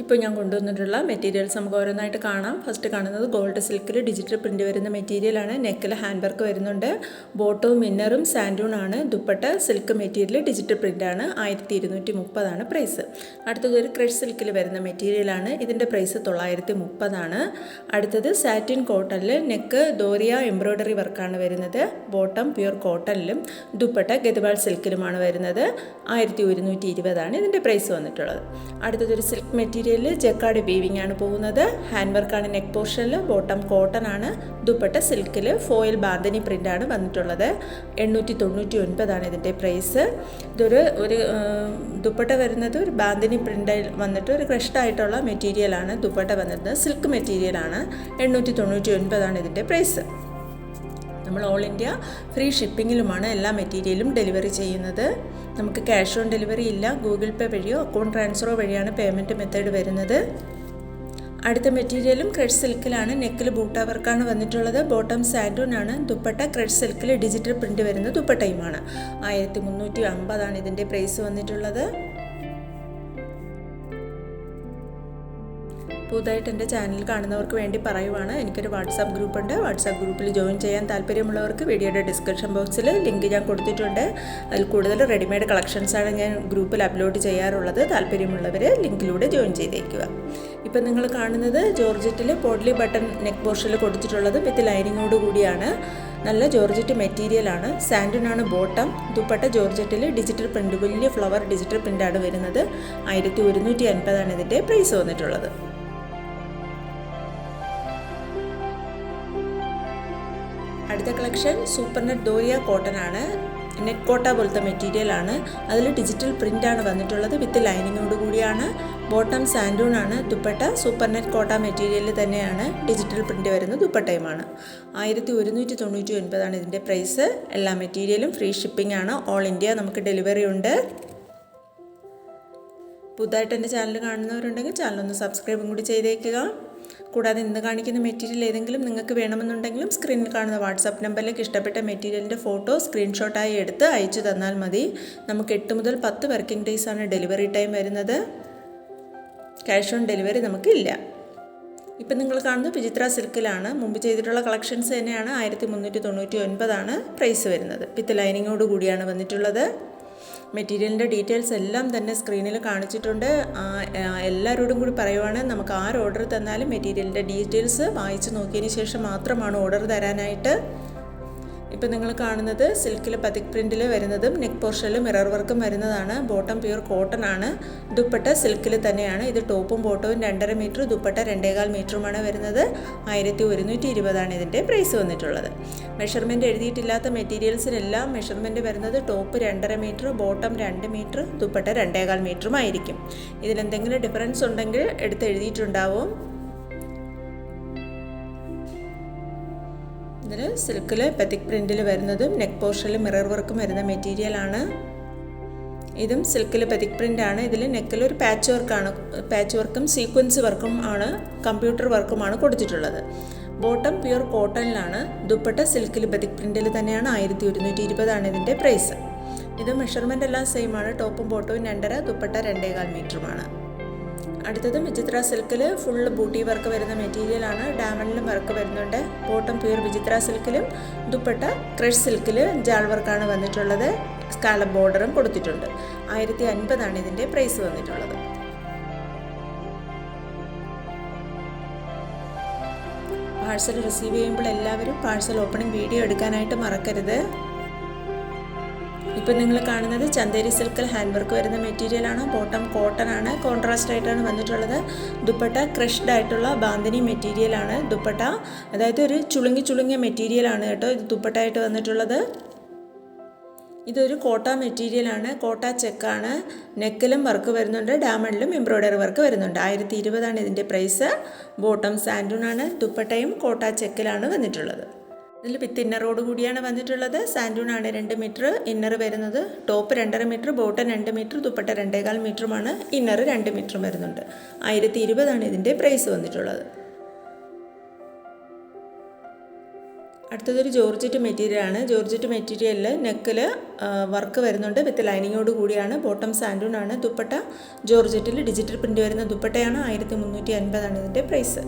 ഇപ്പോൾ ഞാൻ കൊണ്ടുവന്നിട്ടുള്ള മെറ്റീരിയൽസ് നമുക്ക് ഓരോന്നായിട്ട് കാണാം. ഫസ്റ്റ് കാണുന്നത് ഗോൾഡ് സിൽക്കിൽ ഡിജിറ്റൽ പ്രിന്റ് വരുന്ന മെറ്റീരിയലാണ് നെക്കിൽ ഹാൻഡ് വർക്ക് വരുന്നുണ്ട്. ബോട്ടവും മിന്നറും സാൻഡൂൺ ആണ്. ദുപ്പട്ട സിൽക്ക് മെറ്റീരിയൽ ഡിജിറ്റൽ പ്രിന്റാണ് ആയിരത്തി ഇരുന്നൂറ്റി മുപ്പതാണ് പ്രൈസ് അടുത്തത് ഒരു ക്രഷ് സിൽക്കിൽ വരുന്ന മെറ്റീരിയലാണ് ഇതിന്റെ പ്രൈസ് തൊള്ളായിരത്തി മുപ്പതാണ് അടുത്തത് സാറ്റിൻ കോട്ടണിൽ നെക്ക് ദോറിയ എംബ്രോയ്ഡറി വർക്കാണ് വരുന്നത്. ബോട്ടം പ്യുർ കോട്ടണിലും ദുപ്പട്ട ഗദ്വാൾ സിൽക്കിലുമാണ് വരുന്നത്. ആയിരത്തി ഒരുന്നൂറ്റി ഇരുപതാണ് ഇതിന്റെ പ്രൈസ് വന്നിട്ടുള്ളത്. അടുത്തത് അടുത്തതൊരു സിൽക്ക് മെറ്റീരിയലിൽ ജക്കാട് വീവിംഗ് ആണ് പോകുന്നത്. ഹാൻഡ് വർക്കാണ് നെക്ക് പോർഷനിൽ ബോട്ടം കോട്ടൺ ആണ് ദുപ്പട്ട സിൽക്കിൽ ഫോയിൽ ബാന്തിനി പ്രിന്റ് ആണ് വന്നിട്ടുള്ളത്. എണ്ണൂറ്റി തൊണ്ണൂറ്റി ഒൻപതാണ് ഇതിന്റെ പ്രൈസ്. ഇതൊരു ഒരു ദുപ്പട്ട വരുന്നത് ഒരു ബാന്തിനി പ്രിന്റിൽ വന്നിട്ട് ഒരു ക്രഷ്ഡായിട്ടുള്ള മെറ്റീരിയലാണ് ദുപ്പട്ട വന്നിരുന്നത്. സിൽക്ക് മെറ്റീരിയലാണ്. എണ്ണൂറ്റി തൊണ്ണൂറ്റി ഒൻപതാണ് ഇതിന്റെ പ്രൈസ്. നമ്മൾ ഓൾ ഇന്ത്യ ഫ്രീ ഷിപ്പിങ്ങിലുമാണ് എല്ലാ മെറ്റീരിയലും ഡെലിവറി ചെയ്യുന്നത്. നമുക്ക് ക്യാഷ് ഓൺ ഡെലിവറി ഇല്ല ഗൂഗിൾ പേ വഴിയോ അക്കൗണ്ട് ട്രാൻസ്ഫറോ വഴിയാണ് പേയ്മെന്റ് മെത്തേഡ് വരുന്നത്. അടുത്ത മെറ്റീരിയലും ക്രെഡ് സിൽക്കിലാണ് നെക്കിൽ ബൂട്ട വർക്കാണ് വന്നിട്ടുള്ളത്. ബോട്ടം സാൻഡൂൺ ആണ് ദുപ്പട്ട ക്രെഡ് സിൽക്കിൽ ഡിജിറ്റൽ പ്രിന്റ് വരുന്ന ദുപ്പട്ടയുമാണ്. ആയിരത്തി മുന്നൂറ്റി അമ്പതാണ് ഇതിന്റെ പ്രൈസ് വന്നിട്ടുള്ളത്. പുതുതായിട്ട് എന്റെ ചാനൽ കാണുന്നവർക്ക് വേണ്ടി പറയുവാണ്. എനിക്കൊരു വാട്സാപ്പ് ഗ്രൂപ്പ് ഉണ്ട് വാട്സാപ്പ് ഗ്രൂപ്പിൽ ജോയിൻ ചെയ്യാൻ താല്പര്യമുള്ളവർക്ക് വീഡിയോയുടെ ഡിസ്ക്രിപ്ഷൻ ബോക്സിൽ ലിങ്ക് ഞാൻ കൊടുത്തിട്ടുണ്ട്. അതിൽ കൂടുതൽ റെഡിമെയ്ഡ് കളക്ഷൻസാണ് ഞാൻ ഗ്രൂപ്പിൽ അപ്ലോഡ് ചെയ്യാറുള്ളത്. താല്പര്യമുള്ളവർ ലിങ്കിലൂടെ ജോയിൻ ചെയ്തേക്കുക. ഇപ്പം നിങ്ങൾ കാണുന്നത് ജോർജറ്റിൽ പോഡ്ലി ബട്ടൺ നെക്ക് പോർഷനിൽ കൊടുത്തിട്ടുള്ളത് വിത്ത് ലൈനിങ്ങോട് കൂടിയാണ്. നല്ല ജോർജറ്റ് മെറ്റീരിയലാണ് സാൻഡിനാണ് ബോട്ടം. ദുപ്പട്ട ജോർജറ്റിൽ ഡിജിറ്റൽ പ്രിന്റ് വലിയ ഫ്ലവർ ഡിജിറ്റൽ പ്രിന്റാണ് വരുന്നത്. ആയിരത്തി ഒരുന്നൂറ്റി അൻപതാണ് ഇതിന്റെ പ്രൈസ് വന്നിട്ടുള്ളത്. അടുത്ത collection super net doria cotton ആണ്. നെക്ക് കോട്ട പോലത്തെ മെറ്റീരിയൽ ആണ്. അതിൽ ഡിജിറ്റൽ പ്രിന്റ് ആണ് വന്നിട്ടുള്ളത് വിത്ത് ലൈനിങ്ങോട് കൂടിയാണ്. ബോട്ടം സാൻഡൂൺ ആണ്. ദുപ്പട്ട സൂപ്പർ നെറ്റ് കോട്ട മെറ്റീരിയലിൽ തന്നെയാണ്. ഡിജിറ്റൽ പ്രിന്റ് വരുന്ന ദുപ്പട്ടയുമാണ് ആയിരത്തി ഒരുന്നൂറ്റി തൊണ്ണൂറ്റി ഒൻപതാണ് ഇതിന്റെ പ്രൈസ് എല്ലാ മെറ്റീരിയലും ഫ്രീ ഷിപ്പിംഗ് ആണ്. ഓൾ ഇന്ത്യ നമുക്ക് ഡെലിവറി ഉണ്ട്. പുതുതായിട്ട് എന്റെ ചാനൽ കാണുന്നവരുണ്ടെങ്കിൽ ചാനൽ ഒന്ന് സബ്സ്ക്രൈബും കൂടി ചെയ്തേക്കുക. കൂടാതെ ഇന്ന് കാണിക്കുന്ന മെറ്റീരിയൽ ഏതെങ്കിലും നിങ്ങൾക്ക് വേണമെന്നുണ്ടെങ്കിലും സ്ക്രീനിൽ കാണുന്ന വാട്സാപ്പ് നമ്പറിലേക്ക് ഇഷ്ടപ്പെട്ട മെറ്റീരിയലിന്റെ ഫോട്ടോ സ്ക്രീൻഷോട്ടായി എടുത്ത് അയച്ചു തന്നാൽ മതി. നമുക്ക് എട്ട് മുതൽ പത്ത് വർക്കിംഗ് ഡേയ്സ് ആണ് ഡെലിവറി ടൈം വരുന്നത്. ക്യാഷ് ഓൺ ഡെലിവറി നമുക്കില്ല. ഇപ്പം നിങ്ങൾ കാണുന്നത് വിചിത്ര സിൽക്കിലാണ് മുമ്പ് ചെയ്തിട്ടുള്ള കളക്ഷൻസ് തന്നെയാണ് ആയിരത്തി മുന്നൂറ്റി തൊണ്ണൂറ്റി ഒൻപതാണ് പ്രൈസ് വരുന്നത്. വിത്ത് ലൈനിങ്ങോട് കൂടിയാണ് വന്നിട്ടുള്ളത്. മെറ്റീരിയലിന്റെ ഡീറ്റെയിൽസ് എല്ലാം തന്നെ സ്ക്രീനിൽ കാണിച്ചിട്ടുണ്ട്. എല്ലാവരോടും കൂടി പറയുവാണ് നമുക്ക് ആര് ഓർഡർ തന്നാലും മെറ്റീരിയലിന്റെ ഡീറ്റെയിൽസ് വായിച്ച് നോക്കിയതിന് ശേഷം മാത്രമാണ് ഓർഡർ തരാനായിട്ട്. ഇപ്പം നിങ്ങൾ കാണുന്നത് സിൽക്കിൽ പതിക് പ്രിന്റിൽ വരുന്നതും നെക്ക് പോർഷനിൽ മിറർ വർക്കും വരുന്നതാണ്. ബോട്ടം പ്യൂർ കോട്ടൺ ആണ്. ദുപ്പട്ട സിൽക്കിൽ തന്നെയാണ്. ഇത് ടോപ്പും ബോട്ടവും രണ്ടര മീറ്റർ ദുപ്പട്ട രണ്ടേകാൽ മീറ്ററുമാണ് വരുന്നത്. ആയിരത്തി ഒരുന്നൂറ്റി ഇരുപതാണ് ഇതിന്റെ പ്രൈസ് വന്നിട്ടുള്ളത്. മെഷർമെന്റ് എഴുതിയിട്ടില്ലാത്ത മെറ്റീരിയൽസിനെല്ലാം മെഷർമെന്റ് വരുന്നത് ടോപ്പ് രണ്ടര മീറ്റർ ബോട്ടം രണ്ട് മീറ്റർ ദുപ്പട്ട രണ്ടേകാൽ മീറ്ററും ആയിരിക്കും ഇതിലെന്തെങ്കിലും ഡിഫറൻസ് ഉണ്ടെങ്കിൽ എടുത്ത് എഴുതിയിട്ടുണ്ടാവും. ഇതിൽ സിൽക്കിൽ പെത്തിക് പ്രിന്റിൽ വരുന്നതും നെക്ക് പോർഷനിൽ മിറർ വർക്കും വരുന്ന മെറ്റീരിയലാണ് ഇതും സിൽക്കിൽ പ്രിന്റ് ആണ് ഇതിൽ നെക്കിൽ ഒരു പാച്ച് വർക്കാണ് പാച്ച് വർക്കും സീക്വൻസ് വർക്കും ആണ് കമ്പ്യൂട്ടർ വർക്കുമാണ് കൊടുത്തിട്ടുള്ളത്. Bottom pure കോട്ടണിലാണ്. ദുപ്പട്ട സിൽക്കിൽ പെത്തിക് പ്രിന്റിൽ തന്നെയാണ് ആയിരത്തി ഒരുന്നൂറ്റി ഇരുപതാണ് ഇതിന്റെ പ്രൈസ്. ഇത് മെഷർമെന്റ് എല്ലാം സെയിമാണ് ടോപ്പും ബോട്ടവും രണ്ടര ദുപ്പട്ട രണ്ടേകാൽ മീറ്ററുമാണ് അടുത്തത് വിചിത്ര സിൽക്കിൽ ഫുള്ള് ബൂട്ടി വർക്ക് വരുന്ന മെറ്റീരിയലാണ് ഡാമണിലും വർക്ക് വരുന്നുണ്ട്. ബോട്ടം പ്യൂർ വിചിത്ര സിൽക്കിലും ദുപ്പട്ട ക്രഷ് സിൽക്കിൽ ജാൾ വർക്കാണ് വന്നിട്ടുള്ളത്. സ്കാലപ്പ് ബോർഡറും കൊടുത്തിട്ടുണ്ട്. ആയിരത്തി അൻപതാണ് ഇതിന്റെ പ്രൈസ് വന്നിട്ടുള്ളത്. പാഴ്സൽ റിസീവ് ചെയ്യുമ്പോൾ എല്ലാവരും പാഴ്സൽ ഓപ്പണിംഗ് വീഡിയോ എടുക്കാനായിട്ട് മറക്കരുത്. ഇപ്പം നിങ്ങൾ കാണുന്നത് ചന്തേരി സിൽക്കിൽ ഹാൻഡ് വർക്ക് വരുന്ന മെറ്റീരിയലാണ് ബോട്ടം കോട്ടൺ ആണ്. കോൺട്രാസ്റ്റ് ആയിട്ടാണ് വന്നിട്ടുള്ളത്. ദുപ്പട്ട ക്രഷ്ഡ് ആയിട്ടുള്ള ബാന്തിനി മെറ്റീരിയലാണ് ദുപ്പട്ട അതായത് ഒരു ചുളുങ്ങി ചുളുങ്ങിയ മെറ്റീരിയലാണ് കേട്ടോ ഇത് ദുപ്പട്ടായിട്ട് വന്നിട്ടുള്ളത്. ഇതൊരു കോട്ട മെറ്റീരിയലാണ് കോട്ട ചെക്കാണ് നെക്കിലും വർക്ക് വരുന്നുണ്ട്. ഡാമണിലും എംബ്രോയ്ഡറി വർക്ക് വരുന്നുണ്ട്. ആയിരത്തി ഇരുപതാണ് ഇതിന്റെ പ്രൈസ് ബോട്ടം ആണ്. ദുപ്പട്ടയും കോട്ട ചെക്കിലാണ് വന്നിട്ടുള്ളത്. ഇതിൽ വിത്ത് ഇന്നറോട് കൂടിയാണ് വന്നിട്ടുള്ളത്. സാൻഡൂണാണ് രണ്ട് മീറ്റർ ഇന്നർ വരുന്നത് ടോപ്പ് രണ്ടര മീറ്റർ ബോട്ടം രണ്ട് മീറ്റർ ദുപ്പട്ട രണ്ടേകാൽ മീറ്ററുമാണ് ഇന്നർ രണ്ട് മീറ്ററും വരുന്നുണ്ട്. ആയിരത്തി ഇരുപതാണ് ഇതിന്റെ പ്രൈസ് വന്നിട്ടുള്ളത്. അടുത്തതൊരു ജോർജറ്റ് മെറ്റീരിയലാണ് ജോർജറ്റ് മെറ്റീരിയലിൽ നെക്കിൽ വർക്ക് വരുന്നുണ്ട് വിത്ത് ലൈനിങ്ങോട് കൂടിയാണ്. ബോട്ടം ആണ്. ദുപ്പട്ട ജോർജറ്റിൽ ഡിജിറ്റൽ പ്രിന്റ് വരുന്ന ദുപ്പട്ടയാണ്. ആയിരത്തി മുന്നൂറ്റി അൻപതാണ് ഇതിന്റെ പ്രൈസ്.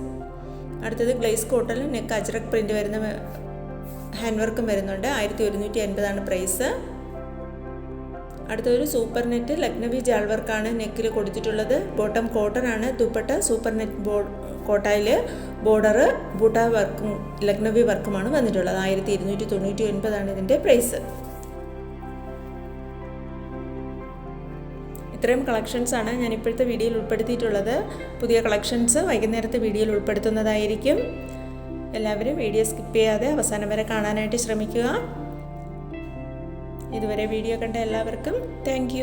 അടുത്തത് glace cotton neck ajrakh print വരുന്ന ഹാൻഡ് വർക്കും വരുന്നുണ്ട്. ആയിരത്തി ഒരുന്നൂറ്റി അൻപതാണ് പ്രൈസ് അടുത്തൊരു സൂപ്പർ നെറ്റ് ലക്നവി ജാൾ വർക്കാണ് നെക്കിൽ കൊടുത്തിട്ടുള്ളത്. ബോട്ടം കോട്ടൺ ആണ് ദുപ്പട്ട സൂപ്പർ നെറ്റ് ബോർഡ് കോട്ടായിൽ ബോർഡർ ബൂട്ട വർക്കും ലക്നവി വർക്കുമാണ് വന്നിട്ടുള്ളത്. ആയിരത്തി ഇരുന്നൂറ്റി തൊണ്ണൂറ്റി ഒൻപതാണ് ഇതിന്റെ പ്രൈസ് ഇത്രയും കളക്ഷൻസ് ആണ് ഞാൻ ഇപ്പോഴത്തെ വീഡിയോയിൽ ഉൾപ്പെടുത്തിയിട്ടുള്ളത്. പുതിയ കളക്ഷൻസ് വൈകുന്നേരത്തെ വീഡിയോയിൽ ഉൾപ്പെടുത്തുന്നതായിരിക്കും. എല്ലാവരും വീഡിയോ സ്കിപ്പ് ചെയ്യാതെ അവസാനം വരെ കാണാനായിട്ട് ശ്രമിക്കുക. ഇതുവരെ വീഡിയോ കണ്ട എല്ലാവർക്കും താങ്ക്